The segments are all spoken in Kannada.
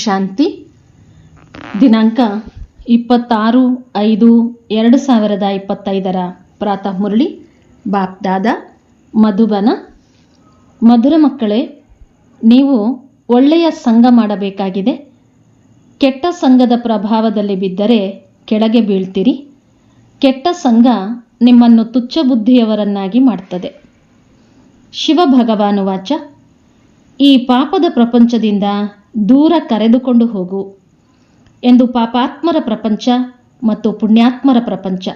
ಶಾಂತಿ? ದಿನಾಂಕ ಇಪ್ಪತ್ತಾರು ಐದು ಎರಡು ಸಾವಿರದ ಇಪ್ಪತ್ತೈದರ ಪ್ರಾತಃ ಮುರಳಿ ಬಾಪ್ದಾದ ಮಧುಬನ. ಮಧುರ ಮಕ್ಕಳೇ, ನೀವು ಒಳ್ಳೆಯ ಸಂಘ ಮಾಡಬೇಕಾಗಿದೆ. ಕೆಟ್ಟ ಸಂಘದ ಪ್ರಭಾವದಲ್ಲಿ ಬಿದ್ದರೆ ಕೆಳಗೆ ಬೀಳ್ತೀರಿ. ಕೆಟ್ಟ ಸಂಘ ನಿಮ್ಮನ್ನು ತುಚ್ಛ ಬುದ್ಧಿಯವರನ್ನಾಗಿ ಮಾಡ್ತದೆ. ಶಿವ ಭಗವಾನು ವಾಚ ಈ ಪಾಪದ ಪ್ರಪಂಚದಿಂದ ದೂರ ಕರೆದುಕೊಂಡು ಹೋಗು ಎಂದು ಪಾಪಾತ್ಮರ ಪ್ರಪಂಚ ಮತ್ತು ಪುಣ್ಯಾತ್ಮರ ಪ್ರಪಂಚ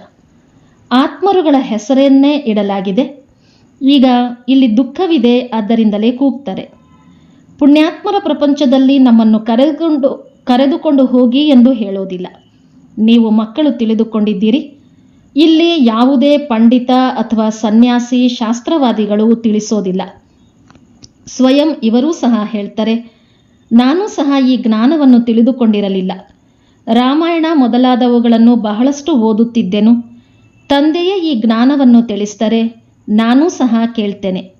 ಆತ್ಮರುಗಳ ಹೆಸರನ್ನೇ ಇಡಲಾಗಿದೆ? ಈಗ ಇಲ್ಲಿ ದುಃಖವಿದೆ, ಆದ್ದರಿಂದಲೇ ಕೂಗ್ತಾರೆ. ಪುಣ್ಯಾತ್ಮರ ಪ್ರಪಂಚದಲ್ಲಿ ನಮ್ಮನ್ನು ಕರೆದುಕೊಂಡು ಕರೆದುಕೊಂಡು ಹೋಗಿ ಎಂದು ಹೇಳೋದಿಲ್ಲ. ನೀವು ಮಕ್ಕಳು ತಿಳಿದುಕೊಂಡಿದ್ದೀರಿ. ಇಲ್ಲಿ ಯಾವುದೇ ಪಂಡಿತ ಅಥವಾ ಸನ್ಯಾಸಿ ಶಾಸ್ತ್ರವಾದಿಗಳು ತಿಳಿಸೋದಿಲ್ಲ. ಸ್ವಯಂ ಇವರೂ ಸಹ ಹೇಳ್ತಾರೆ ನಾನು ಸಹ ಈ ಜ್ಞಾನವನ್ನು ತಿಳಿದುಕೊಂಡಿರಲಿಲ್ಲ. ರಾಮಾಯಣ ಮೊದಲಾದವುಗಳನ್ನು ಬಹಳಷ್ಟು ಓದುತ್ತಿದ್ದೆನು. ತಂದೆಯೇ ಈ ಜ್ಞಾನವನ್ನು ತಿಳಿಸ್ತಾರೆ ನಾನೂ ಸಹ ಕೇಳ್ತೇನೆ.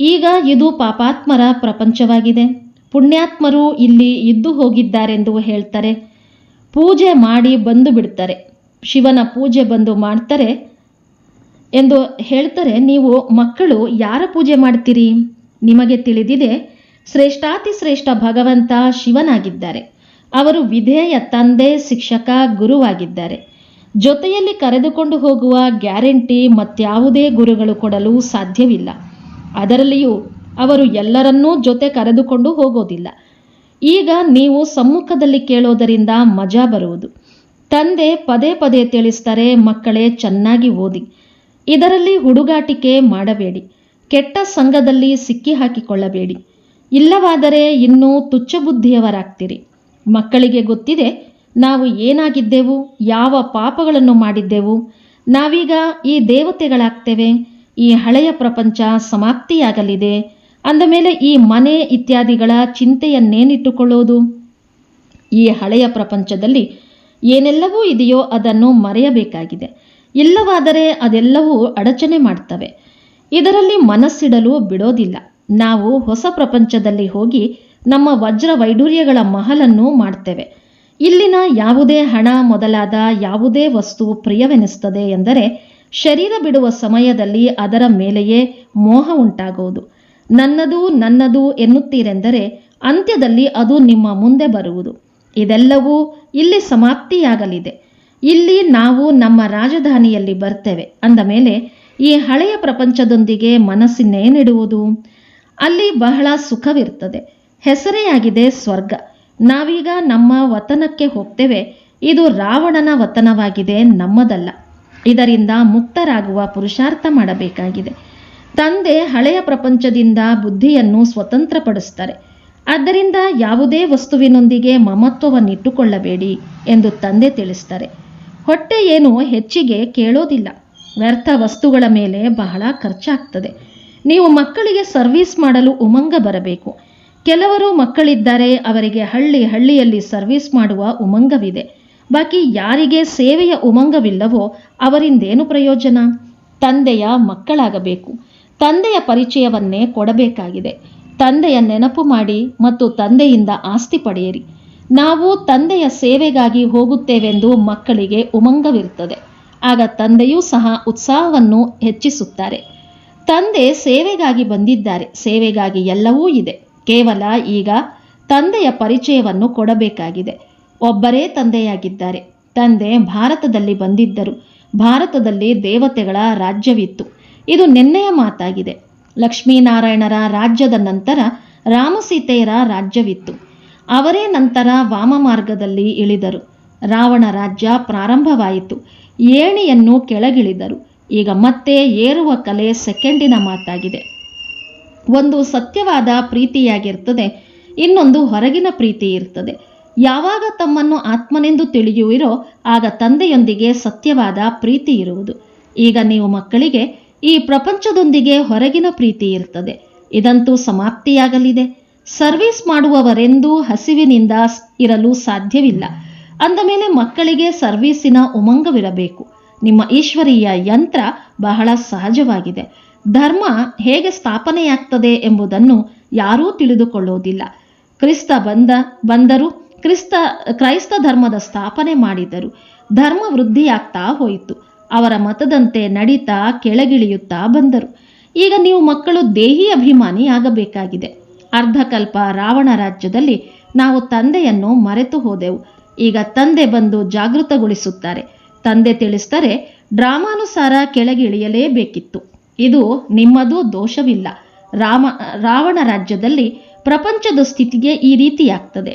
ಈಗ ಇದು ಪಾಪಾತ್ಮರ ಪ್ರಪಂಚವಾಗಿದೆ. ಪುಣ್ಯಾತ್ಮರು ಇಲ್ಲಿ ಇದ್ದು ಹೋಗಿದ್ದಾರೆಂದು ಹೇಳ್ತಾರೆ. ಪೂಜೆ ಮಾಡಿ ಬಂದು ಬಿಡ್ತಾರೆ. ಶಿವನ ಪೂಜೆ ಬಂದು ಮಾಡ್ತಾರೆ ಎಂದು ಹೇಳ್ತಾರೆ. ನೀವು ಮಕ್ಕಳು ಯಾರ ಪೂಜೆ ಮಾಡ್ತೀರಿ? ನಿಮಗೆ ತಿಳಿದಿದೆ ಶ್ರೇಷ್ಠಾತಿ ಶ್ರೇಷ್ಠ ಭಗವಂತ ಶಿವನಾಗಿದ್ದಾರೆ. ಅವರು ವಿಧೇಯ ತಂದೆ, ಶಿಕ್ಷಕ, ಗುರುವಾಗಿದ್ದಾರೆ. ಜೊತೆಯಲ್ಲಿ ಕರೆದುಕೊಂಡು ಹೋಗುವ ಗ್ಯಾರಂಟಿ ಮತ್ಯಾವುದೇ ಗುರುಗಳು ಕೊಡಲು ಸಾಧ್ಯವಿಲ್ಲ. ಅದರಲ್ಲಿಯೂ ಅವರು ಎಲ್ಲರನ್ನೂ ಜೊತೆ ಕರೆದುಕೊಂಡು ಹೋಗೋದಿಲ್ಲ. ಈಗ ನೀವು ಸಮ್ಮುಖದಲ್ಲಿ ಕೇಳೋದರಿಂದ ಮಜಾ ಬರುವುದು. ತಂದೆ ಪದೇ ಪದೇ ತಿಳಿಸ್ತಾರೆ, ಮಕ್ಕಳೇ ಚೆನ್ನಾಗಿ ಓದಿ. ಇದರಲ್ಲಿ ಹುಡುಗಾಟಿಕೆ ಮಾಡಬೇಡಿ. ಕೆಟ್ಟ ಸಂಘದಲ್ಲಿ ಸಿಕ್ಕಿ ಹಾಕಿಕೊಳ್ಳಬೇಡಿ. ಇಲ್ಲವಾದರೆ ಇನ್ನೂ ತುಚ್ಛ ಬುದ್ಧಿಯವರಾಗ್ತೀರಿ ಮಕ್ಕಳಿಗೆ ಗೊತ್ತಿದೆ, ನಾವು ಏನಾಗಿದ್ದೆವು, ಯಾವ ಪಾಪಗಳನ್ನು ಮಾಡಿದ್ದೆವು. ನಾವೀಗ ಈ ದೇವತೆಗಳಾಗ್ತೇವೆ, ಈ ಹಳೆಯ ಪ್ರಪಂಚ ಸಮಾಪ್ತಿಯಾಗಲಿದೆ. ಅಂದ ಮೇಲೆ ಈ ಮನೆ ಇತ್ಯಾದಿಗಳ ಚಿಂತೆಯನ್ನೇನಿಟ್ಟುಕೊಳ್ಳೋದು? ಈ ಹಳೆಯ ಪ್ರಪಂಚದಲ್ಲಿ ಏನೆಲ್ಲವೂ ಇದೆಯೋ ಅದನ್ನು ಮರೆಯಬೇಕಾಗಿದೆ. ಇಲ್ಲವಾದರೆ ಅದೆಲ್ಲವೂ ಅಡಚಣೆ ಮಾಡ್ತವೆ. ಇದರಲ್ಲಿ ಮನಸ್ಸಿಡಲು ಬಿಡೋದಿಲ್ಲ. ನಾವು ಹೊಸ ಪ್ರಪಂಚದಲ್ಲಿ ಹೋಗಿ ನಮ್ಮ ವಜ್ರ ವೈಡೂರ್ಯಗಳ ಮಹಲನ್ನು ಮಾಡ್ತೇವೆ. ಇಲ್ಲಿನ ಯಾವುದೇ ಹಣ ಮೊದಲಾದ ಯಾವುದೇ ವಸ್ತು ಪ್ರಿಯವೆನಿಸ್ತದೆ ಎಂದರೆ ಶರೀರ ಬಿಡುವ ಸಮಯದಲ್ಲಿ ಅದರ ಮೇಲೆಯೇ ಮೋಹ ಉಂಟಾಗುವುದು. ನನ್ನದು ನನ್ನದು ಎನ್ನುತ್ತೀರೆಂದರೆ ಅಂತ್ಯದಲ್ಲಿ ಅದು ನಿಮ್ಮ ಮುಂದೆ ಬರುವುದು. ಇದೆಲ್ಲವೂ ಇಲ್ಲಿ ಸಮಾಪ್ತಿಯಾಗಲಿದೆ. ಇಲ್ಲಿ ನಾವು ನಮ್ಮ ರಾಜಧಾನಿಯಲ್ಲಿ ಬರ್ತೇವೆ. ಅಂದ ಮೇಲೆ ಈ ಹಳೆಯ ಪ್ರಪಂಚದೊಂದಿಗೆ ಮನಸ್ಸಿನೇನಿಡುವುದು ಅಲ್ಲಿ ಬಹಳ ಸುಖವಿರ್ತದೆ ಹೆಸರೇ ಆಗಿದೆ ಸ್ವರ್ಗ. ನಾವೀಗ ನಮ್ಮ ವತನಕ್ಕೆ ಹೋಗ್ತೇವೆ. ಇದು ರಾವಣನ ವತನವಾಗಿದೆ ನಮ್ಮದಲ್ಲ. ಇದರಿಂದ ಮುಕ್ತರಾಗುವ ಪುರುಷಾರ್ಥ ಮಾಡಬೇಕಾಗಿದೆ. ತಂದೆ ಹಳೆಯ ಪ್ರಪಂಚದಿಂದ ಬುದ್ಧಿಯನ್ನು ಸ್ವತಂತ್ರಪಡಿಸ್ತಾರೆ ಆದ್ದರಿಂದ ಯಾವುದೇ ವಸ್ತುವಿನೊಂದಿಗೆ ಮಮತ್ವವನ್ನಿಟ್ಟುಕೊಳ್ಳಬೇಡಿ ಎಂದು ತಂದೆ ತಿಳಿಸ್ತಾರೆ ಹೊಟ್ಟೆ ಏನು ಹೆಚ್ಚಿಗೆ ಕೇಳೋದಿಲ್ಲ. ವ್ಯರ್ಥ ವಸ್ತುಗಳ ಮೇಲೆ ಬಹಳ ಖರ್ಚಾಗ್ತದೆ. ನೀವು ಮಕ್ಕಳಿಗೆ ಸರ್ವಿಸ್ ಮಾಡಲು ಉಮಂಗ ಬರಬೇಕು. ಕೆಲವರು ಮಕ್ಕಳಿದ್ದಾರೆ ಅವರಿಗೆ ಹಳ್ಳಿ ಹಳ್ಳಿಯಲ್ಲಿ ಸರ್ವಿಸ್ ಮಾಡುವ ಉಮಂಗವಿದೆ. ಬಾಕಿ ಯಾರಿಗೆ ಸೇವೆಯ ಉಮಂಗವಿಲ್ಲವೋ ಅವರಿಂದೇನು ಪ್ರಯೋಜನ? ತಂದೆಯ ಮಕ್ಕಳಾಗಬೇಕು. ತಂದೆಯ ಪರಿಚಯವನ್ನೇ ಕೊಡಬೇಕಾಗಿದೆ. ತಂದೆಯ ನೆನಪು ಮಾಡಿ ಮತ್ತು ತಂದೆಯಿಂದ ಆಸ್ತಿ ಪಡೆಯಿರಿ. ನಾವು ತಂದೆಯ ಸೇವೆಗಾಗಿ ಹೋಗುತ್ತೇವೆಂದು ಮಕ್ಕಳಿಗೆ ಉಮಂಗವಿರುತ್ತದೆ. ಆಗ ತಂದೆಯೂ ಸಹ ಉತ್ಸಾಹವನ್ನು ಹೆಚ್ಚಿಸುತ್ತಾರೆ. ತಂದೆ ಸೇವೆಗಾಗಿ ಬಂದಿದ್ದಾರೆ. ಸೇವೆಗಾಗಿ ಎಲ್ಲವೂ ಇದೆ. ಕೇವಲ ಈಗ ತಂದೆಯ ಪರಿಚಯವನ್ನು ಕೊಡಬೇಕಾಗಿದೆ. ಒಬ್ಬರೇ ತಂದೆಯಾಗಿದ್ದಾರೆ. ತಂದೆ ಭಾರತದಲ್ಲಿ ಬಂದಿದ್ದರು. ಭಾರತದಲ್ಲಿ ದೇವತೆಗಳ ರಾಜ್ಯವಿತ್ತು. ಇದು ನಿನ್ನೆಯ ಮಾತಾಗಿದೆ. ಲಕ್ಷ್ಮೀನಾರಾಯಣರ ರಾಜ್ಯದ ನಂತರ ರಾಮಸೀತೆಯರ ರಾಜ್ಯವಿತ್ತು. ಅವರೇ ನಂತರ ವಾಮ ಮಾರ್ಗದಲ್ಲಿ ಇಳಿದರು. ರಾವಣ ರಾಜ್ಯ ಪ್ರಾರಂಭವಾಯಿತು. ಏಣಿಯನ್ನು ಕೆಳಗಿಳಿದರು. ಈಗ ಮತ್ತೆ ಏರುವ ಕಲೆ ಸೆಕೆಂಡಿನ ಮಾತಾಗಿದೆ. ಒಂದು ಸತ್ಯವಾದ ಪ್ರೀತಿಯಾಗಿರ್ತದೆ, ಇನ್ನೊಂದು ಹೊರಗಿನ ಪ್ರೀತಿ ಇರ್ತದೆ. ಯಾವಾಗ ತಮ್ಮನ್ನು ಆತ್ಮನೆಂದು ತಿಳಿಯುವಿರೋ, ಆಗ ತಂದೆಯೊಂದಿಗೆ ಸತ್ಯವಾದ ಪ್ರೀತಿ ಇರುವುದು. ಈಗ ನೀವು ಮಕ್ಕಳಿಗೆ ಈ ಪ್ರಪಂಚದೊಂದಿಗೆ ಹೊರಗಿನ ಪ್ರೀತಿ ಇರ್ತದೆ. ಇದಂತೂ ಸಮಾಪ್ತಿಯಾಗಲಿದೆ. ಸರ್ವಿಸ್ ಮಾಡುವವರೆಂದೂ ಹಸಿವಿನಿಂದ ಇರಲು ಸಾಧ್ಯವಿಲ್ಲ. ಅಂದ ಮೇಲೆ ಮಕ್ಕಳಿಗೆ ಸರ್ವೀಸಿನ ಉಮಂಗವಿರಬೇಕು. ನಿಮ್ಮ ಈಶ್ವರೀಯ ಯಂತ್ರ ಬಹಳ ಸಹಜವಾಗಿದೆ. ಧರ್ಮ ಹೇಗೆ ಸ್ಥಾಪನೆಯಾಗ್ತದೆ ಎಂಬುದನ್ನು ಯಾರೂ ತಿಳಿದುಕೊಳ್ಳುವುದಿಲ್ಲ ಕ್ರಿಸ್ತ ಬಂದ, ಬಂದರು ಕ್ರಿಸ್ತ, ಕ್ರೈಸ್ತ ಧರ್ಮದ ಸ್ಥಾಪನೆ ಮಾಡಿದರು. ಧರ್ಮ ವೃದ್ಧಿಯಾಗ್ತಾ ಹೋಯಿತು. ಅವರ ಮತದಂತೆ ನಡೀತಾ ಕೆಳಗಿಳಿಯುತ್ತಾ ಬಂದರು. ಈಗ ನೀವು ಮಕ್ಕಳು ದೇಹಿ ಅಭಿಮಾನಿ ಆಗಬೇಕಾಗಿದೆ. ಅರ್ಧಕಲ್ಪ ರಾವಣ ರಾಜ್ಯದಲ್ಲಿ ನಾವು ತಂದೆಯನ್ನು ಮರೆತು ಹೋದೆವು. ಈಗ ತಂದೆ ಬಂದು ಜಾಗೃತಗೊಳಿಸುತ್ತಾರೆ. ತಂದೆ ತಿಳಿಸ್ತಾರೆ, ಡ್ರಾಮಾನುಸಾರ ಕೆಳಗಿಳಿಯಲೇಬೇಕಿತ್ತು ಇದು ನಿಮ್ಮದು ದೋಷವಿಲ್ಲ. ರಾಮ, ರಾವಣ ರಾಜ್ಯದಲ್ಲಿ ಪ್ರಪಂಚದ ಸ್ಥಿತಿಗೆ ಈ ರೀತಿಯಾಗ್ತದೆ.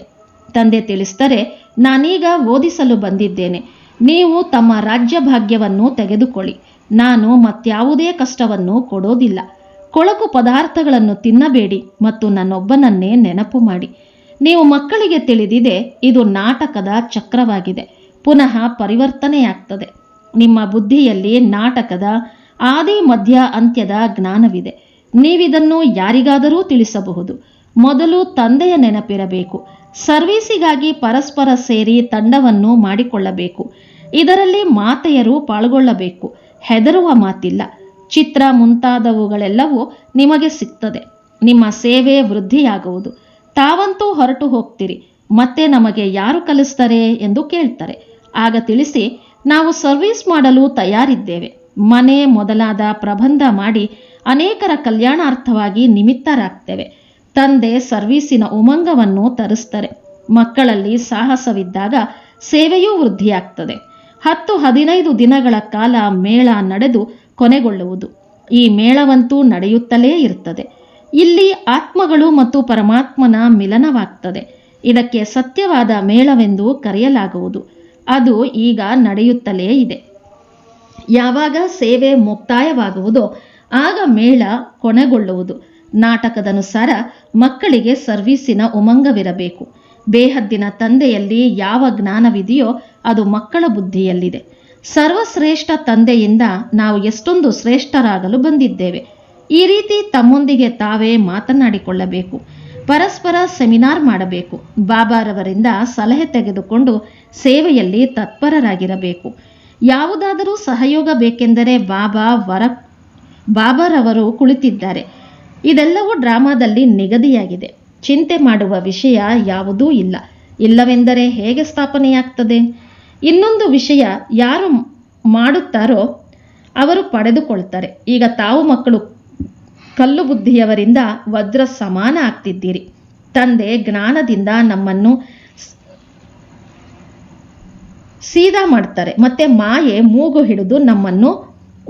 ತಂದೆ ತಿಳಿಸ್ತಾರೆ, ನಾನೀಗ ಓದಿಸಲು ಬಂದಿದ್ದೇನೆ. ನೀವು ತಮ್ಮ ರಾಜ್ಯ ಭಾಗ್ಯವನ್ನು ತೆಗೆದುಕೊಳ್ಳಿ. ನಾನು ಮತ್ಯಾವುದೇ ಕಷ್ಟವನ್ನು ಕೊಡೋದಿಲ್ಲ. ಕೊಳಕು ಪದಾರ್ಥಗಳನ್ನು ತಿನ್ನಬೇಡಿ ಮತ್ತು ನನ್ನೊಬ್ಬನನ್ನೇ ನೆನಪು ಮಾಡಿ. ನೀವು ಮಕ್ಕಳಿಗೆ ತಿಳಿದಿದೆ, ಇದು ನಾಟಕದ ಚಕ್ರವಾಗಿದೆ. ಪುನಃ ಪರಿವರ್ತನೆಯಾಗ್ತದೆ. ನಿಮ್ಮ ಬುದ್ಧಿಯಲ್ಲಿ ನಾಟಕದ ಆದಿ ಮಧ್ಯ ಅಂತ್ಯದ ಜ್ಞಾನವಿದೆ. ನೀವಿದನ್ನು ಯಾರಿಗಾದರೂ ತಿಳಿಸಬಹುದು. ಮೊದಲು ತಂದೆಯ ನೆನಪಿರಬೇಕು. ಸರ್ವೀಸಿಗಾಗಿ ಪರಸ್ಪರ ಸೇರಿ ತಂಡವನ್ನು ಮಾಡಿಕೊಳ್ಳಬೇಕು. ಇದರಲ್ಲಿ ಮಾತೆಯರು ಪಾಲ್ಗೊಳ್ಳಬೇಕು. ಹೆದರುವ ಮಾತಿಲ್ಲ. ಚಿತ್ರ ಮುಂತಾದವುಗಳೆಲ್ಲವೂ ನಿಮಗೆ ಸಿಗ್ತದೆ. ನಿಮ್ಮ ಸೇವೆ ವೃದ್ಧಿಯಾಗುವುದು. ತಾವಂತೂ ಹೊರಟು ಹೋಗ್ತೀರಿ. ಮತ್ತೆ ನಮಗೆ ಯಾರು ಕಲಿಸ್ತಾರೆ ಎಂದು ಕೇಳ್ತಾರೆ. ಆಗ ತಿಳಿಸಿ, ನಾವು ಸರ್ವಿಸ್ ಮಾಡಲು ತಯಾರಿದ್ದೇವೆ. ಮನೆ ಮೊದಲಾದ ಪ್ರಬಂಧ ಮಾಡಿ ಅನೇಕರ ಕಲ್ಯಾಣಾರ್ಥವಾಗಿ ನಿಮಿತ್ತರಾಗ್ತೇವೆ. ತಂದೆ ಸರ್ವೀಸಿನ ಉಮಂಗವನ್ನು ತರಿಸ್ತಾರೆ. ಮಕ್ಕಳಲ್ಲಿ ಸಾಹಸವಿದ್ದಾಗ ಸೇವೆಯೂ ವೃದ್ಧಿಯಾಗ್ತದೆ. ಹತ್ತು ಹದಿನೈದು ದಿನಗಳ ಕಾಲ ಮೇಳ ನಡೆದು ಕೊನೆಗೊಳ್ಳುವುದು. ಈ ಮೇಳವಂತೂ ನಡೆಯುತ್ತಲೇ ಇರ್ತದೆ. ಇಲ್ಲಿ ಆತ್ಮಗಳು ಮತ್ತು ಪರಮಾತ್ಮನ ಮಿಲನವಾಗ್ತದೆ. ಇದಕ್ಕೆ ಸತ್ಯವಾದ ಮೇಳವೆಂದು ಕರೆಯಲಾಗುವುದು. ಅದು ಈಗ ನಡೆಯುತ್ತಲೇ ಇದೆ. ಯಾವಾಗ ಸೇವೆ ಮುಕ್ತಾಯವಾಗುವುದೋ ಆಗ ಮೇಳ ಕೊನೆಗೊಳ್ಳುವುದು. ನಾಟಕದನುಸಾರ ಮಕ್ಕಳಿಗೆ ಸರ್ವೀಸಿನ ಉಮಂಗವಿರಬೇಕು. ಬೇಹದ್ದಿನ ತಂದೆಯಲ್ಲಿ ಯಾವ ಜ್ಞಾನವಿದೆಯೋ ಅದು ಮಕ್ಕಳ ಬುದ್ಧಿಯಲ್ಲಿದೆ. ಸರ್ವಶ್ರೇಷ್ಠ ತಂದೆಯಿಂದ ನಾವು ಎಷ್ಟೊಂದು ಶ್ರೇಷ್ಠರಾಗಲು ಬಂದಿದ್ದೇವೆ. ಈ ರೀತಿ ತಮ್ಮೊಂದಿಗೆ ತಾವೇ ಮಾತನಾಡಿಕೊಳ್ಳಬೇಕು. ಪರಸ್ಪರ ಸೆಮಿನಾರ್ ಮಾಡಬೇಕು. ಬಾಬಾರವರಿಂದ ಸಲಹೆ ತೆಗೆದುಕೊಂಡು ಸೇವೆಯಲ್ಲಿ ತತ್ಪರರಾಗಿರಬೇಕು. ಯಾವುದಾದರೂ ಸಹಯೋಗ ಬೇಕೆಂದರೆ ಬಾಬಾ ವರ, ಬಾಬಾರವರು ಕುಳಿತಿದ್ದಾರೆ. ಇದೆಲ್ಲವೂ ಡ್ರಾಮಾದಲ್ಲಿ ನಿಗದಿಯಾಗಿದೆ. ಚಿಂತೆ ಮಾಡುವ ವಿಷಯ ಯಾವುದೂ ಇಲ್ಲ. ಇಲ್ಲವೆಂದರೆ ಹೇಗೆ ಸ್ಥಾಪನೆಯಾಗ್ತದೆ? ಇನ್ನೊಂದು ವಿಷಯ ಯಾರು ಮಾಡುತ್ತಾರೋ ಅವರು ಪಡೆದುಕೊಳ್ತಾರೆ. ಈಗ ತಾವು ಮಕ್ಕಳು ಕಲ್ಲು ಬುದ್ಧಿಯವರಿಂದ ವಜ್ರ ಸಮಾನ ಆಗ್ತಿದ್ದೀರಿ ತಂದೆ ಜ್ಞಾನದಿಂದ ನಮ್ಮನ್ನು ಸೀದಾ ಮಾಡ್ತಾರೆ, ಮತ್ತೆ ಮಾಯೆ ಮೂಗು ಹಿಡಿದು ನಮ್ಮನ್ನು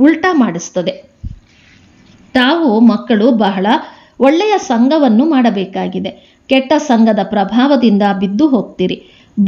ಉಲ್ಟಾ ಮಾಡಿಸ್ತದೆ. ತಾವು ಮಕ್ಕಳು, ಬಹಳ ಒಳ್ಳೆಯ ಸಂಘವನ್ನು ಮಾಡಬೇಕಾಗಿದೆ. ಕೆಟ್ಟ ಸಂಘದ ಪ್ರಭಾವದಿಂದ ಬಿದ್ದು ಹೋಗ್ತೀರಿ.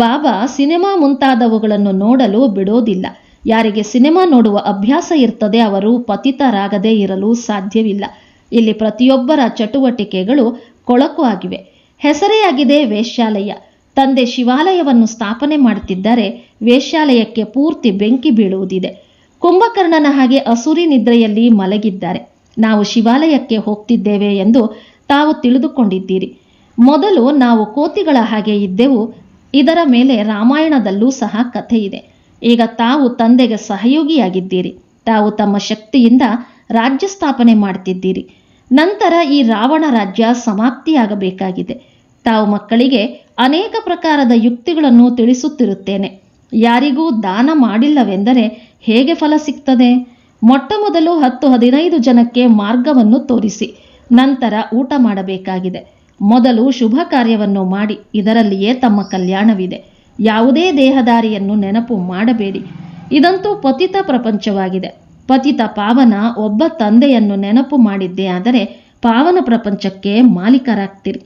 ಬಾಬಾ ಸಿನಿಮಾ ಮುಂತಾದವುಗಳನ್ನು ನೋಡಲು ಬಿಡೋದಿಲ್ಲ. ಯಾರಿಗೆ ಸಿನಿಮಾ ನೋಡುವ ಅಭ್ಯಾಸ ಇರ್ತದೆ, ಅವರು ಪತಿತರಾಗದೇ ಇರಲು ಸಾಧ್ಯವಿಲ್ಲ. ಇಲ್ಲಿ ಪ್ರತಿಯೊಬ್ಬರ ಚಟುವಟಿಕೆಗಳು ಕೊಳಕು ಆಗಿವೆ. ಹೆಸರೇ ಆಗಿದೆ ವೇಶ್ಯಾಲಯ. ತಂದೆ ಶಿವಾಲಯವನ್ನು ಸ್ಥಾಪನೆ ಮಾಡುತ್ತಿದ್ದರೆ ವೇಶ್ಯಾಲಯಕ್ಕೆ ಪೂರ್ತಿ ಬೆಂಕಿ ಬೀಳುವುದಿದೆ. ಕುಂಭಕರ್ಣನ ಹಾಗೆ ಅಸುರಿ ನಿದ್ರೆಯಲ್ಲಿ ಮಲಗಿದ್ದಾರೆ. ನಾವು ಶಿವಾಲಯಕ್ಕೆ ಹೋಗ್ತಿದ್ದೇವೆ ಎಂದು ತಾವು ತಿಳಿದುಕೊಂಡಿದ್ದೀರಿ. ಮೊದಲು ನಾವು ಕೋತಿಗಳ ಹಾಗೆ ಇದ್ದೆವು. ಇದರ ಮೇಲೆ ರಾಮಾಯಣದಲ್ಲೂ ಸಹ ಕಥೆ ಇದೆ ಈಗ ತಾವು ತಂದೆಗೆ ಸಹಯೋಗಿಯಾಗಿದ್ದೀರಿ. ತಾವು ತಮ್ಮ ಶಕ್ತಿಯಿಂದ ರಾಜ್ಯ ಸ್ಥಾಪನೆ ಮಾಡ್ತಿದ್ದೀರಿ. ನಂತರ ಈ ರಾವಣ ರಾಜ್ಯ ಸಮಾಪ್ತಿಯಾಗಬೇಕಾಗಿದೆ. ತಾವು ಮಕ್ಕಳಿಗೆ ಅನೇಕ ಪ್ರಕಾರದ ಯುಕ್ತಿಗಳನ್ನು ತಿಳಿಸುತ್ತಿರುತ್ತೇನೆ. ಯಾರಿಗೂ ದಾನ ಮಾಡಿಲ್ಲವೆಂದರೆ ಹೇಗೆ ಫಲ ಸಿಗ್ತದೆ? ಮೊಟ್ಟ ಮೊದಲು ಹತ್ತು ಹದಿನೈದು ಜನಕ್ಕೆ ಮಾರ್ಗವನ್ನು ತೋರಿಸಿ, ನಂತರ ಊಟ ಮಾಡಬೇಕಾಗಿದೆ. ಮೊದಲು ಶುಭ ಕಾರ್ಯವನ್ನು ಮಾಡಿ, ಇದರಲ್ಲಿಯೇ ತಮ್ಮ ಕಲ್ಯಾಣವಿದೆ. ಯಾವುದೇ ದೇಹದಾರಿಯನ್ನು ನೆನಪು ಮಾಡಬೇಡಿ. ಇದಂತೂ ಪತಿತ ಪ್ರಪಂಚವಾಗಿದೆ. ಪತಿತ ಪಾವನ ಒಬ್ಬ ತಂದೆಯನ್ನು ನೆನಪು ಮಾಡಿದ್ದೆ ಆದರೆ ಪಾವನ ಪ್ರಪಂಚಕ್ಕೆ ಮಾಲೀಕರಾಗ್ತೀರಿ.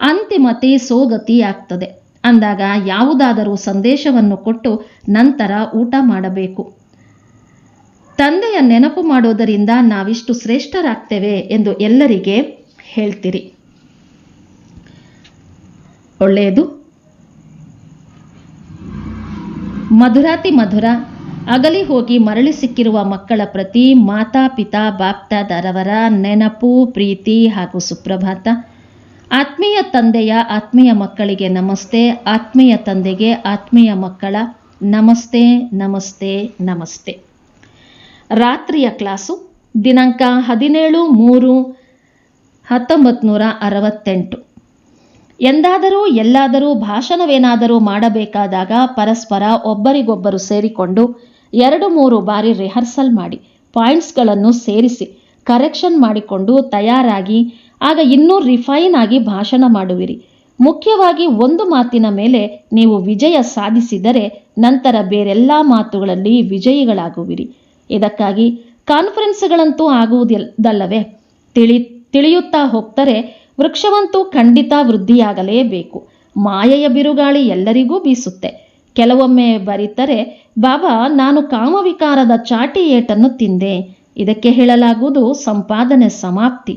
ಅಂತಿಮತೆ ಸೋಗತಿ ಆಗ್ತದೆ. ಅಂದಾಗ ಯಾವುದಾದರೂ ಸಂದೇಶವನ್ನು ಕೊಟ್ಟು ನಂತರ ಊಟ ಮಾಡಬೇಕು. ತಂದೆಯ ನೆನಪು ಮಾಡೋದರಿಂದ ನಾವಿಷ್ಟು ಶ್ರೇಷ್ಠರಾಗ್ತೇವೆ ಎಂದು ಎಲ್ಲರಿಗೆ ಹೇಳ್ತೀರಿ. ಒಳ್ಳೆಯದು. ಮಧುರಾತಿ ಮಧುರ. ಅಗಲಿ ಹೋಗಿ ಮರಳಿ ಸಿಕ್ಕಿರುವ ಮಕ್ಕಳ ಪ್ರತಿ ಮಾತಾ, ಪಿತಾ, ಬಾಪ್ತಾದರವರ ನೆನಪು, ಪ್ರೀತಿ ಹಾಗೂ ಸುಪ್ರಭಾತ. ಆತ್ಮೀಯ ತಂದೆಯ ಆತ್ಮೀಯ ಮಕ್ಕಳಿಗೆ ನಮಸ್ತೆ, ಆತ್ಮೀಯ ತಂದೆಗೆ ಆತ್ಮೀಯ ಮಕ್ಕಳ ನಮಸ್ತೆ ನಮಸ್ತೆ ನಮಸ್ತೆ. ರಾತ್ರಿಯ ಕ್ಲಾಸು, ದಿನಾಂಕ ಹದಿನೇಳು ಮೂರು ಹತ್ತೊಂಬತ್ತು ನೂರ ಅರವತ್ತೆಂಟು. ಎಂದಾದರೂ, ಎಲ್ಲಾದರೂ ಭಾಷಣವೇನಾದರೂ ಮಾಡಬೇಕಾದಾಗ ಪರಸ್ಪರ ಒಬ್ಬರಿಗೊಬ್ಬರು ಸೇರಿಕೊಂಡು ಎರಡು ಮೂರು ಬಾರಿ ರಿಹರ್ಸಲ್ ಮಾಡಿ ಪಾಯಿಂಟ್ಸ್ಗಳನ್ನು ಸೇರಿಸಿ ಕರೆಕ್ಷನ್ ಮಾಡಿಕೊಂಡು ತಯಾರಾಗಿ, ಆಗ ಇನ್ನೂ ರಿಫೈನ್ ಆಗಿ ಭಾಷಣ ಮಾಡುವಿರಿ. ಮುಖ್ಯವಾಗಿ ಒಂದು ಮಾತಿನ ಮೇಲೆ ನೀವು ವಿಜಯ ಸಾಧಿಸಿದರೆ ನಂತರ ಬೇರೆಲ್ಲ ಮಾತುಗಳಲ್ಲಿ ವಿಜಯಿಗಳಾಗುವಿರಿ. ಇದಕ್ಕಾಗಿ ಕಾನ್ಫರೆನ್ಸ್ಗಳಂತೂ ಆಗುವುದಲ್ಲವೇ? ತಿಳಿ, ತಿಳಿಯುತ್ತಾ ಹೋಗ್ತಾರೆ ವೃಕ್ಷವಂತೂ ಖಂಡಿತ ವೃದ್ಧಿಯಾಗಲೇಬೇಕು. ಮಾಯೆಯ ಬಿರುಗಾಳಿ ಎಲ್ಲರಿಗೂ ಬೀಸುತ್ತೆ. ಕೆಲವೊಮ್ಮೆ ಬರೀತಾರೆ, ಬಾಬಾ, ನಾನು ಕಾಮವಿಕಾರದ ಚಾಟಿ ಏಟನ್ನು ತಿಂದೆ. ಇದಕ್ಕೆ ಹೇಳಲಾಗುವುದು ಸಂಪಾದನೆ ಸಮಾಪ್ತಿ.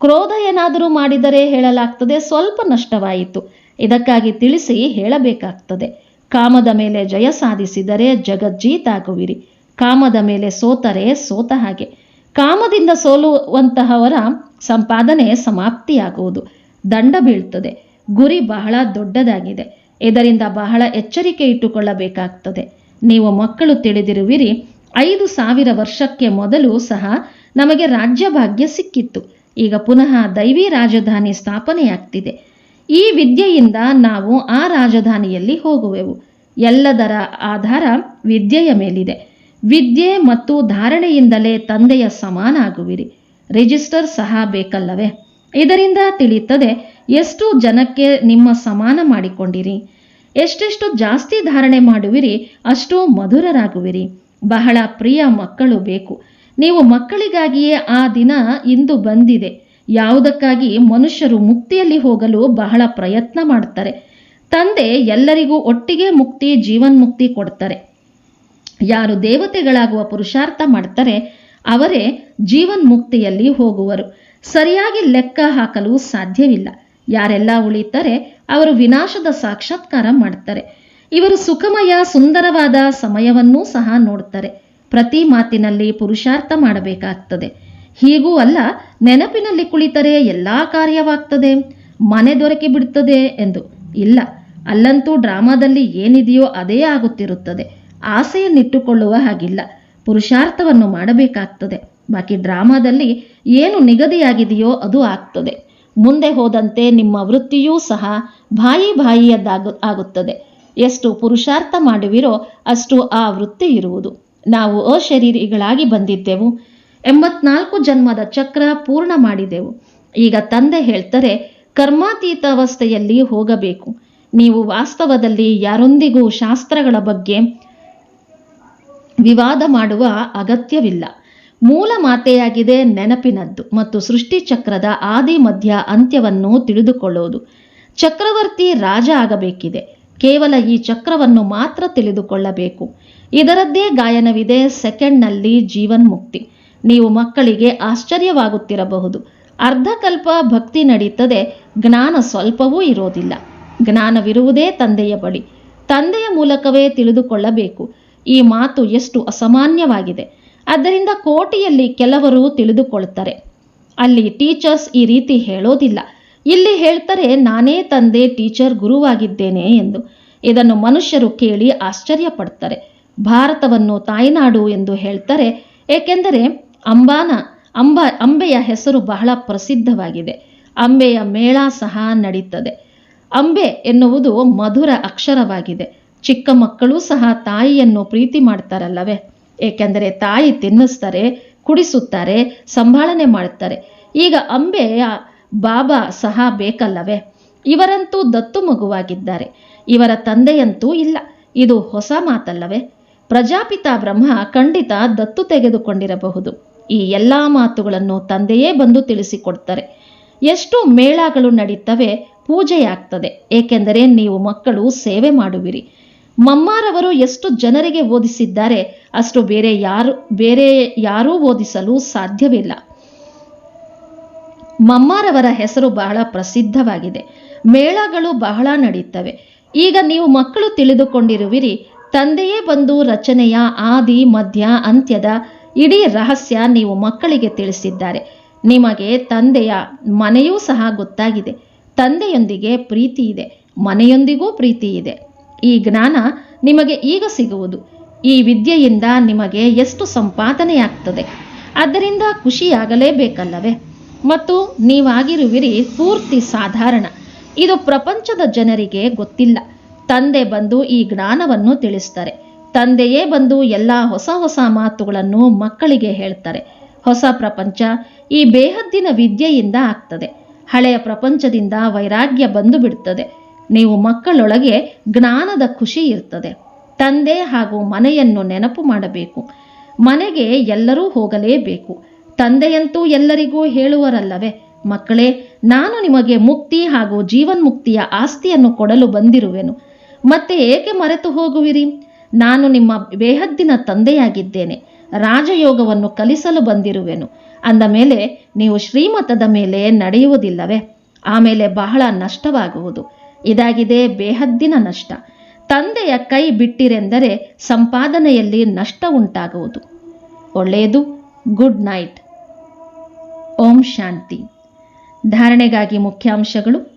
ಕ್ರೋಧ ಏನಾದರೂ ಮಾಡಿದರೆ ಹೇಳಲಾಗ್ತದೆ, ಸ್ವಲ್ಪ ನಷ್ಟವಾಯಿತು. ಇದಕ್ಕಾಗಿ ತಿಳಿಸಿ ಹೇಳಬೇಕಾಗ್ತದೆ. ಕಾಮದ ಮೇಲೆ ಜಯ ಸಾಧಿಸಿದರೆ ಜಗಜ್ಜೀತಾಗುವಿರಿ. ಕಾಮದ ಮೇಲೆ ಸೋತರೆ ಸೋತ ಹಾಗೆ. ಕಾಮದಿಂದ ಸೋಲುವಂತಹವರ ಸಂಪಾದನೆ ಸಮಾಪ್ತಿಯಾಗುವುದು. ದಂಡ ಬೀಳ್ತದೆ. ಗುರಿ ಬಹಳ ದೊಡ್ಡದಾಗಿದೆ. ಇದರಿಂದ ಬಹಳ ಎಚ್ಚರಿಕೆ ಇಟ್ಟುಕೊಳ್ಳಬೇಕಾಗ್ತದೆ. ನೀವು ಮಕ್ಕಳು ತಿಳಿದಿರುವಿರಿ, ಐದು ಸಾವಿರ ವರ್ಷಕ್ಕೆ ಮೊದಲು ಸಹ ನಮಗೆ ರಾಜ್ಯಭಾಗ್ಯ ಸಿಕ್ಕಿತ್ತು. ಈಗ ಪುನಃ ದೈವಿ ರಾಜಧಾನಿ ಸ್ಥಾಪನೆಯಾಗ್ತಿದೆ. ಈ ವಿದ್ಯೆಯಿಂದ ನಾವು ಆ ರಾಜಧಾನಿಯಲ್ಲಿ ಹೋಗುವೆವು. ಎಲ್ಲದರ ಆಧಾರ ವಿದ್ಯೆಯ ಮೇಲಿದೆ. ವಿದ್ಯೆ ಮತ್ತು ಧಾರಣೆಯಿಂದಲೇ ತಂದೆಯ ಸಮಾನ ಆಗುವಿರಿ ರಿಜಿಸ್ಟರ್ ಸಹ ಬೇಕಲ್ಲವೇ? ಇದರಿಂದ ತಿಳಿಯುತ್ತದೆ ಎಷ್ಟು ಜನಕ್ಕೆ ನಿಮ್ಮ ಸಮಾನ ಮಾಡಿಕೊಂಡಿರಿ. ಎಷ್ಟೆಷ್ಟು ಜಾಸ್ತಿ ಧಾರಣೆ ಮಾಡುವಿರಿ, ಅಷ್ಟು ಮಧುರರಾಗುವಿರಿ. ಬಹಳ ಪ್ರಿಯ ಮಕ್ಕಳು ಬೇಕು. ನೀವು ಮಕ್ಕಳಿಗಾಗಿಯೇ ಆ ದಿನ ಇಂದು ಬಂದಿದೆ. ಯಾವುದಕ್ಕಾಗಿ ಮನುಷ್ಯರು ಮುಕ್ತಿಯಲ್ಲಿ ಹೋಗಲು ಬಹಳ ಪ್ರಯತ್ನ ಮಾಡ್ತಾರೆ ತಂದೆ ಎಲ್ಲರಿಗೂ ಒಟ್ಟಿಗೆ ಮುಕ್ತಿ, ಜೀವನ್ಮುಕ್ತಿ ಕೊಡ್ತಾರೆ. ಯಾರು ದೇವತೆಗಳಾಗುವ ಪುರುಷಾರ್ಥ ಮಾಡ್ತಾರೆ ಅವರೇ ಜೀವನ್ಮುಕ್ತಿಯಲ್ಲಿ ಹೋಗುವರು. ಸರಿಯಾಗಿ ಲೆಕ್ಕ ಹಾಕಲು ಸಾಧ್ಯವಿಲ್ಲ. ಯಾರೆಲ್ಲ ಉಳಿತಾರೆ ಅವರು ವಿನಾಶದ ಸಾಕ್ಷಾತ್ಕಾರ ಮಾಡ್ತಾರೆ ಇವರು ಸುಖಮಯ, ಸುಂದರವಾದ ಸಮಯವನ್ನೂ ಸಹ ನೋಡ್ತಾರೆ ಪ್ರತಿ ಮಾತಿನಲ್ಲಿ ಪುರುಷಾರ್ಥ ಮಾಡಬೇಕಾಗ್ತದೆ. ಹೀಗೂ ಅಲ್ಲ, ನೆನಪಿನಲ್ಲಿ ಕುಳಿತರೆ ಎಲ್ಲ ಕಾರ್ಯವಾಗ್ತದೆ, ಮನೆ ದೊರಕಿ ಬಿಡ್ತದೆ ಎಂದು. ಇಲ್ಲ, ಅಲ್ಲಂತೂ ಡ್ರಾಮಾದಲ್ಲಿ ಏನಿದೆಯೋ ಅದೇ ಆಗುತ್ತಿರುತ್ತದೆ. ಆಸೆಯನ್ನಿಟ್ಟುಕೊಳ್ಳುವ ಹಾಗಿಲ್ಲ. ಪುರುಷಾರ್ಥವನ್ನು ಮಾಡಬೇಕಾಗ್ತದೆ. ಬಾಕಿ ಡ್ರಾಮಾದಲ್ಲಿ ಏನು ನಿಗದಿಯಾಗಿದೆಯೋ ಅದು ಆಗ್ತದೆ. ಮುಂದೆ ಹೋದಂತೆ ನಿಮ್ಮ ವೃತ್ತಿಯೂ ಸಹ ಬಾಯಿ ಬಾಯಿಯದ್ದಾಗ ಆಗುತ್ತದೆ. ಎಷ್ಟು ಪುರುಷಾರ್ಥ ಮಾಡುವಿರೋ ಅಷ್ಟು ಆ ವೃತ್ತಿ ಇರುವುದು. ನಾವು ಅಶರೀರಿಗಳಾಗಿ ಬಂದಿದ್ದೆವು. ಎಂಬತ್ನಾಲ್ಕು ಜನ್ಮದ ಚಕ್ರ ಪೂರ್ಣ ಮಾಡಿದೆವು. ಈಗ ತಂದೆ ಹೇಳ್ತಾರೆ, ಕರ್ಮಾತೀತ ಅವಸ್ಥೆಯಲ್ಲಿ ಹೋಗಬೇಕು. ನೀವು ವಾಸ್ತವದಲ್ಲಿ ಯಾರೊಂದಿಗೂ ಶಾಸ್ತ್ರಗಳ ಬಗ್ಗೆ ವಿವಾದ ಮಾಡುವ ಅಗತ್ಯವಿಲ್ಲ. ಮೂಲ ಮಾತೆಯಾಗಿದೆ ನೆನಪಿನದ್ದು ಮತ್ತು ಸೃಷ್ಟಿ ಚಕ್ರದ ಆದಿ ಮಧ್ಯ ಅಂತ್ಯವನ್ನು ತಿಳಿದುಕೊಳ್ಳುವುದು. ಚಕ್ರವರ್ತಿ ರಾಜ ಆಗಬೇಕಿದೆ. ಕೇವಲ ಈ ಚಕ್ರವನ್ನು ಮಾತ್ರ ತಿಳಿದುಕೊಳ್ಳಬೇಕು. ಇದರದ್ದೇ ಗಾಯನವಿದೆ ಸೆಕೆಂಡ್ನಲ್ಲಿ ಜೀವನ್ಮುಕ್ತಿ. ನೀವು ಮಕ್ಕಳಿಗೆ ಆಶ್ಚರ್ಯವಾಗುತ್ತಿರಬಹುದು. ಅರ್ಧಕಲ್ಪ ಭಕ್ತಿ ನಡೀತದೆ, ಜ್ಞಾನ ಸ್ವಲ್ಪವೂ ಇರೋದಿಲ್ಲ. ಜ್ಞಾನವಿರುವುದೇ ತಂದೆಯ ಬಳಿ. ತಂದೆಯ ಮೂಲಕವೇ ತಿಳಿದುಕೊಳ್ಳಬೇಕು. ಈ ಮಾತು ಎಷ್ಟು ಅಸಾಮಾನ್ಯವಾಗಿದೆ. ಆದ್ದರಿಂದ ಕೋಟಿಯಲ್ಲಿ ಕೆಲವರು ತಿಳಿದುಕೊಳ್ತಾರೆ ಅಲ್ಲಿ ಟೀಚರ್ಸ್ ಈ ರೀತಿ ಹೇಳೋದಿಲ್ಲ. ಇಲ್ಲಿ ಹೇಳ್ತಾರೆ, ನಾನೇ ತಂದೆ, ಟೀಚರ್, ಗುರುವಾಗಿದ್ದೇನೆ ಎಂದು. ಇದನ್ನು ಮನುಷ್ಯರು ಕೇಳಿ ಆಶ್ಚರ್ಯ ಪಡ್ತಾರೆ ಭಾರತವನ್ನು ತಾಯ್ನಾಡು ಎಂದು ಹೇಳ್ತಾರೆ. ಏಕೆಂದರೆ, ಅಂಬಾನ, ಅಂಬ, ಅಂಬೆಯ ಹೆಸರು ಬಹಳ ಪ್ರಸಿದ್ಧವಾಗಿದೆ. ಅಂಬೆಯ ಮೇಳ ಸಹ ನಡೀತದೆ. ಅಂಬೆ ಎನ್ನುವುದು ಮಧುರ ಅಕ್ಷರವಾಗಿದೆ. ಚಿಕ್ಕ ಮಕ್ಕಳು ಸಹ ತಾಯಿಯನ್ನು ಪ್ರೀತಿ ಮಾಡ್ತಾರಲ್ಲವೇ? ಏಕೆಂದರೆ ತಾಯಿ ತಿನ್ನಿಸ್ತಾರೆ, ಕುಡಿಸುತ್ತಾರೆ ಸಂಭಾಳನೆ ಮಾಡುತ್ತಾರೆ. ಈಗ ಅಂಬೆಯ ಬಾಬಾ ಸಹ ಬೇಕಲ್ಲವೇ? ಇವರಂತೂ ದತ್ತು ಮಗುವಾಗಿದ್ದಾರೆ. ಇವರ ತಂದೆಯಂತೂ ಇಲ್ಲ. ಇದು ಹೊಸ ಮಾತಲ್ಲವೇ? ಪ್ರಜಾಪಿತ ಬ್ರಹ್ಮ ಖಂಡಿತ ದತ್ತು ತೆಗೆದುಕೊಂಡಿರಬಹುದು. ಈ ಎಲ್ಲ ಮಾತುಗಳನ್ನು ತಂದೆಯೇ ಬಂದು ತಿಳಿಸಿಕೊಡ್ತಾರೆ. ಎಷ್ಟು ಮೇಳಗಳು ನಡೀತವೆ, ಪೂಜೆಯಾಗ್ತದೆ. ಏಕೆಂದರೆ ನೀವು ಮಕ್ಕಳು ಸೇವೆ ಮಾಡುವಿರಿ. ಮಮ್ಮಾರವರು ಎಷ್ಟು ಜನರಿಗೆ ಓದಿಸಿದ್ದಾರೆ, ಅಷ್ಟು ಬೇರೆ ಯಾರು, ಬೇರೆ ಯಾರೂ ಓದಿಸಲು ಸಾಧ್ಯವಿಲ್ಲ. ಮಮ್ಮಾರವರ ಹೆಸರು ಬಹಳ ಪ್ರಸಿದ್ಧವಾಗಿದೆ. ಮೇಳಗಳು ಬಹಳ ನಡೆಯುತ್ತವೆ ಈಗ ನೀವು ಮಕ್ಕಳು ತಿಳಿದುಕೊಂಡಿರುವಿರಿ, ತಂದೆಯೇ ಬಂದು ರಚನೆಯ ಆದಿ, ಮಧ್ಯ, ಅಂತ್ಯದ ಇಡೀ ರಹಸ್ಯ ನೀವು ಮಕ್ಕಳಿಗೆ ತಿಳಿಸಿದ್ದಾರೆ. ನಿಮಗೆ ತಂದೆಯ ಮನೆಯೂ ಸಹ ಗೊತ್ತಾಗಿದೆ. ತಂದೆಯೊಂದಿಗೆ ಪ್ರೀತಿ ಇದೆ ಮನೆಯೊಂದಿಗೂ ಪ್ರೀತಿ ಇದೆ ಈ ಜ್ಞಾನ ನಿಮಗೆ ಈಗ ಸಿಗುವುದು. ಈ ವಿದ್ಯೆಯಿಂದ ನಿಮಗೆ ಎಷ್ಟು ಸಂಪಾದನೆಯಾಗ್ತದೆ. ಆದ್ದರಿಂದ ಖುಷಿಯಾಗಲೇಬೇಕಲ್ಲವೇ? ಮತ್ತು ನೀವಾಗಿರುವಿರಿ ಪೂರ್ತಿ ಸಾಧಾರಣ. ಇದು ಪ್ರಪಂಚದ ಜನರಿಗೆ ಗೊತ್ತಿಲ್ಲ. ತಂದೆ ಬಂದು ಈ ಜ್ಞಾನವನ್ನು ತಿಳಿಸ್ತಾರೆ. ತಂದೆಯೇ ಬಂದು ಎಲ್ಲ ಹೊಸ ಹೊಸ ಮಾತುಗಳನ್ನು ಮಕ್ಕಳಿಗೆ ಹೇಳ್ತಾರೆ. ಹೊಸ ಪ್ರಪಂಚ ಈ ಬೇಹದ್ದಿನ ವಿದ್ಯೆಯಿಂದ ಆಗ್ತದೆ. ಹಳೆಯ ಪ್ರಪಂಚದಿಂದ ವೈರಾಗ್ಯ ಬಂದು ಬಿಡ್ತದೆ ನೀವು ಮಕ್ಕಳೊಳಗೆ ಜ್ಞಾನದ ಖುಷಿ ಇರ್ತದೆ. ತಂದೆ ಹಾಗೂ ಮನೆಯನ್ನು ನೆನಪು ಮಾಡಬೇಕು. ಮನೆಗೆ ಎಲ್ಲರೂ ಹೋಗಲೇಬೇಕು. ತಂದೆಯಂತೂ ಎಲ್ಲರಿಗೂ ಹೇಳುವರಲ್ಲವೇ, ಮಕ್ಕಳೇ, ನಾನು ನಿಮಗೆ ಮುಕ್ತಿ ಹಾಗೂ ಜೀವನ್ಮುಕ್ತಿಯ ಆಸ್ತಿಯನ್ನು ಕೊಡಲು ಬಂದಿರುವೆನು. ಮತ್ತೆ ಏಕೆ ಮರೆತು ಹೋಗುವಿರಿ? ನಾನು ನಿಮ್ಮ ಬೇಹದ್ದಿನ ತಂದೆಯಾಗಿದ್ದೇನೆ. ರಾಜಯೋಗವನ್ನು ಕಲಿಸಲು ಬಂದಿರುವೆನು. ಅಂದ ಮೇಲೆ, ನೀವು ಶ್ರೀಮತದ ಮೇಲೆ ನಡೆಯುವುದಿಲ್ಲವೇ? ಆಮೇಲೆ ಬಹಳ ನಷ್ಟವಾಗುವುದು. ಇದಾಗಿದೆ, ಬೇಹದ್ದಿನ ನಷ್ಟ. ತಂದೆಯ ಕೈ ಬಿಟ್ಟಿರೆಂದರೆ ಸಂಪಾದನೆಯಲ್ಲಿ ನಷ್ಟ ಉಂಟಾಗುವುದು. ಒಳ್ಳೆಯದು, ಗುಡ್ ನೈಟ್. ಓಂ ಶಾಂತಿ. ಧಾರಣೆಗಾಗಿ ಮುಖ್ಯಾಂಶಗಳು.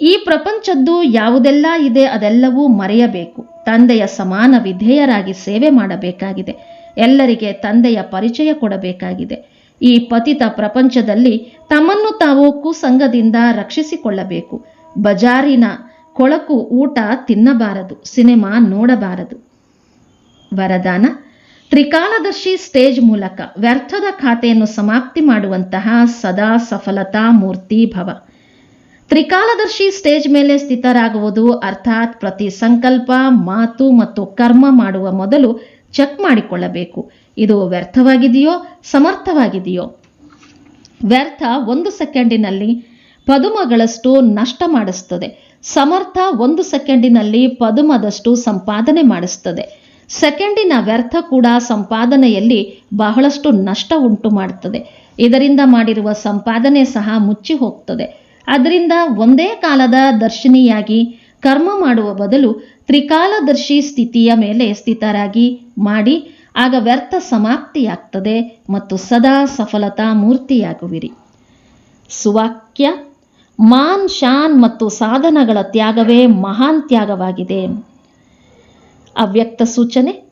ಈ ಪ್ರಪಂಚದ್ದು ಯಾವುದೆಲ್ಲ ಇದೆ ಅದೆಲ್ಲವೂ ಮರೆಯಬೇಕು. ತಂದೆಯ ಸಮಾನ ವಿಧೇಯರಾಗಿ ಸೇವೆ ಮಾಡಬೇಕಾಗಿದೆ. ಎಲ್ಲರಿಗೆ ತಂದೆಯ ಪರಿಚಯ ಕೊಡಬೇಕಾಗಿದೆ. ಈ ಪತಿತ ಪ್ರಪಂಚದಲ್ಲಿ ತಮ್ಮನ್ನು ತಾವು ಕುಸಂಗದಿಂದ ರಕ್ಷಿಸಿಕೊಳ್ಳಬೇಕು. ಬಜಾರಿನ ಕೊಳಕು ಊಟ ತಿನ್ನಬಾರದು, ಸಿನಿಮಾ ನೋಡಬಾರದು. ವರದಾನ, ತ್ರಿಕಾಲದರ್ಶಿ ಸ್ಟೇಜ್ ಮೂಲಕ ವ್ಯರ್ಥದ ಖಾತೆಯನ್ನು ಸಮಾಪ್ತಿ ಮಾಡುವಂತಹ ಸದಾ ಸಫಲತಾ ಮೂರ್ತಿ ಭವ. ತ್ರಿಕಾಲದರ್ಶಿ ಸ್ಟೇಜ್ ಮೇಲೆ ಸ್ಥಿತರಾಗುವುದು ಅರ್ಥಾತ್ ಪ್ರತಿ ಸಂಕಲ್ಪ, ಮಾತು ಮತ್ತು ಕರ್ಮ ಮಾಡುವ ಮೊದಲು ಚೆಕ್ ಮಾಡಿಕೊಳ್ಳಬೇಕು. ಇದು ವ್ಯರ್ಥವಾಗಿದೆಯೋ, ಸಮರ್ಥವಾಗಿದೆಯೋ? ವ್ಯರ್ಥ ಒಂದು ಸೆಕೆಂಡಿನಲ್ಲಿ ಪದುಮಗಳಷ್ಟು ನಷ್ಟ ಮಾಡಿಸ್ತದೆ. ಸಮರ್ಥ ಒಂದು ಸೆಕೆಂಡಿನಲ್ಲಿ ಪದುಮದಷ್ಟು ಸಂಪಾದನೆ ಮಾಡಿಸ್ತದೆ. ಸೆಕೆಂಡಿನ ವ್ಯರ್ಥ ಕೂಡ ಸಂಪಾದನೆಯಲ್ಲಿ ಬಹಳಷ್ಟು ನಷ್ಟ ಉಂಟು ಮಾಡುತ್ತದೆ ಇದರಿಂದ ಮಾಡಿರುವ ಸಂಪಾದನೆ ಸಹ ಮುಚ್ಚಿ ಹೋಗ್ತದೆ. ಅದರಿಂದ ಒಂದೇ ಕಾಲದ ದರ್ಶಿನಿಯಾಗಿ ಕರ್ಮ ಮಾಡುವ ಬದಲು ತ್ರಿಕಾಲದರ್ಶಿ ಸ್ಥಿತಿಯ ಮೇಲೆ ಸ್ಥಿತರಾಗಿ ಮಾಡಿ, ಆಗ ವ್ಯರ್ಥ ಸಮಾಪ್ತಿಯಾಗ್ತದೆ ಮತ್ತು ಸದಾ ಸಫಲತಾ ಮೂರ್ತಿಯಾಗುವಿರಿ. ಸುವಾಕ್ಯ ಮಾನ್, ಶಾನ್ ಮತ್ತು ಸಾಧನಗಳ ತ್ಯಾಗವೇ ಮಹಾನ್ ತ್ಯಾಗವಾಗಿದೆ. ಅವ್ಯಕ್ತ ಸೂಚನೆ,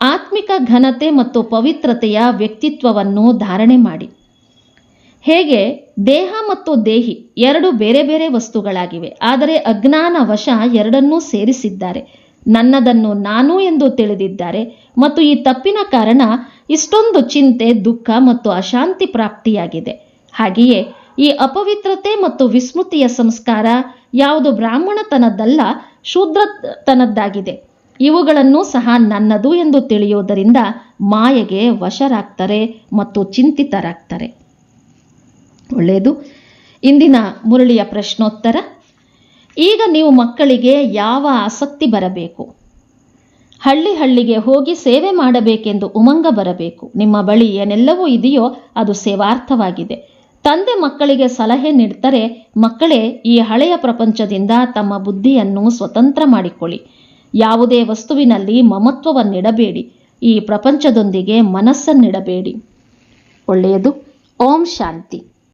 ಆತ್ಮಿಕ ಘನತೆ ಮತ್ತು ಪವಿತ್ರತೆಯ ವ್ಯಕ್ತಿತ್ವವನ್ನು ಧಾರಣೆ ಮಾಡಿ. ಹೇಗೆ? ದೇಹ ಮತ್ತು ದೇಹಿ ಎರಡು ಬೇರೆ ಬೇರೆ ವಸ್ತುಗಳಾಗಿವೆ. ಆದರೆ ಅಜ್ಞಾನ ವಶ ಎರಡನ್ನೂ ಸೇರಿಸಿದ್ದಾರೆ. ನನ್ನದನ್ನು ನಾನು ಎಂದು ತಿಳಿದಿದ್ದಾರೆ. ಮತ್ತು ಈ ತಪ್ಪಿನ ಕಾರಣ ಇಷ್ಟೊಂದು ಚಿಂತೆ, ದುಃಖ ಮತ್ತು ಅಶಾಂತಿ ಪ್ರಾಪ್ತಿಯಾಗಿದೆ. ಹಾಗೆಯೇ ಈ ಅಪವಿತ್ರತೆ ಮತ್ತು ವಿಸ್ಮೃತಿಯ ಸಂಸ್ಕಾರ ಯಾವುದು ಬ್ರಾಹ್ಮಣತನದ್ದಲ್ಲ, ಶೂದ್ರತನದ್ದಾಗಿದೆ. ಇವುಗಳನ್ನು ಸಹ ನನ್ನದು ಎಂದು ತಿಳಿಯುವುದರಿಂದ ಮಾಯೆಗೆ ವಶರಾಗ್ತಾರೆ ಮತ್ತು ಚಿಂತಿತರಾಗ್ತಾರೆ. ಒಳ್ಳೆಯದು. ಇಂದಿನ ಮುರಳಿಯ ಪ್ರಶ್ನೋತ್ತರ. ಈಗ ನೀವು ಮಕ್ಕಳಿಗೆ ಯಾವ ಆಸಕ್ತಿ ಬರಬೇಕು? ಹಳ್ಳಿ ಹಳ್ಳಿಗೆ ಹೋಗಿ ಸೇವೆ ಮಾಡಬೇಕೆಂದು ಉಮಂಗ ಬರಬೇಕು. ನಿಮ್ಮ ಬಳಿ ಏನೆಲ್ಲವೂ ಇದೆಯೋ ಅದು ಸೇವಾರ್ಥವಾಗಿದೆ. ತಂದೆ ಮಕ್ಕಳಿಗೆ ಸಲಹೆ ನೀಡ್ತಾರೆ ಮಕ್ಕಳೇ ಈ ಹಳೆಯ ಪ್ರಪಂಚದಿಂದ ತಮ್ಮ ಬುದ್ಧಿಯನ್ನು ಸ್ವತಂತ್ರ ಮಾಡಿಕೊಳ್ಳಿ. ಯಾವುದೇ ವಸ್ತುವಿನಲ್ಲಿ ಮಮತ್ವವನ್ನಿಡಬೇಡಿ. ಈ ಪ್ರಪಂಚದೊಂದಿಗೆ ಮನಸ್ಸನ್ನಿಡಬೇಡಿ. ಒಳ್ಳೆಯದು. ಓಂ ಶಾಂತಿ.